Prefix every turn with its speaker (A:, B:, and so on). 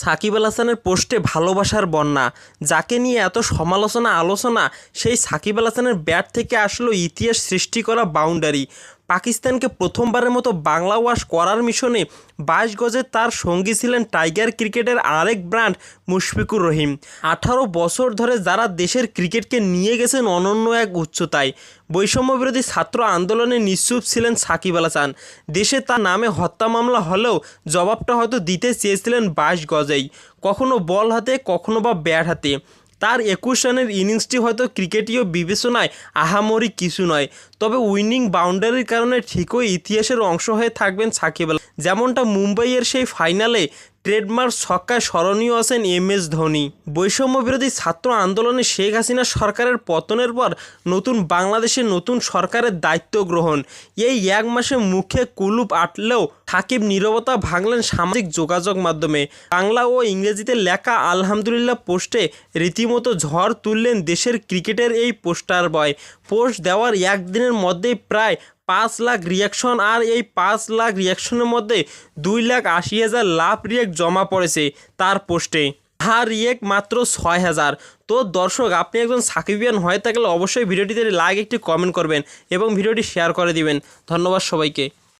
A: সাকিব আল হাসানের পোস্টে ভালোবাসার বন্যা। যাকে নিয়ে এত সমালোচনা আলোচনা সেই সাকিব আল হাসানের ব্যাট থেকে আসলো ইতিহাস সৃষ্টি করা বাউন্ডারি পাকিস্তানকে প্রথমবারের মতো বাংলা ওয়াশ করার মিশনে বাইশ গজে তার সঙ্গী ছিলেন টাইগার ক্রিকেটের আরেক ব্র্যান্ড মুশফিকুর রহিম। আঠারো বছর ধরে যারা দেশের ক্রিকেটকে নিয়ে গেছেন অনন্য এক উচ্চতায়। বৈষম্যবিরোধী ছাত্র আন্দোলনে নিশ্চুপ ছিলেন সাকিব আল হাসান। দেশে তার নামে হত্যা মামলা হলেও জবাবটা হয়তো দিতে চেয়েছিলেন বাইশ গজেই। কখনো বল হাতে, কখনো বা ব্যাট হাতে। তার একুশ রানের ইনিংসটি হয়তো ক্রিকেটীয় বিবেচনায় আহামরি কিছু নয়। তবে উইনিং বাউন্ডারির কারণে ঠিকই ইতিহাসের অংশ হয়ে থাকবেন সাকিব আল। যেমনটা মুম্বাইয়ের সেই ফাইনালে ট্রেডমার্ক ছক্কায় স্মরণীয় আছেন এম এস ধোনি। বৈষম্য বিরোধী ছাত্র আন্দোলনে শেখ হাসিনা সরকারের পতনের পর নতুন বাংলাদেশে নতুন সরকারের দায়িত্ব গ্রহণ। এই এক মাসে মুখে কুলুপ আটলেও সাকিব নীরবতা ভাঙলেন সামাজিক যোগাযোগ মাধ্যমে। বাংলা ও ইংরেজিতে লেখা আলহামদুলিল্লাহ পোস্টে রীতিমতো ঝড় তুললেন দেশের ক্রিকেটের এই পোস্টার বয়। পোস্ট দেওয়ার একদিনের মধ্যেই প্রায় পাঁচ লাখ রিয়াকশন আর এই পাঁচ লাখ রিয়াকশনের মধ্যে দুই লাখ আশি হাজার লাভ রিয়েক্ট জমা পড়েছে তার পোস্টে। হার রিয়েক্ট মাত্র ছয় হাজার। তো দর্শক, আপনি একজন সাকিবিয়ান হয়ে থাকলে অবশ্যই ভিডিওটিতে লাইক, একটি কমেন্ট করবেন এবং ভিডিওটি শেয়ার করে দিবেন। ধন্যবাদ সবাইকে।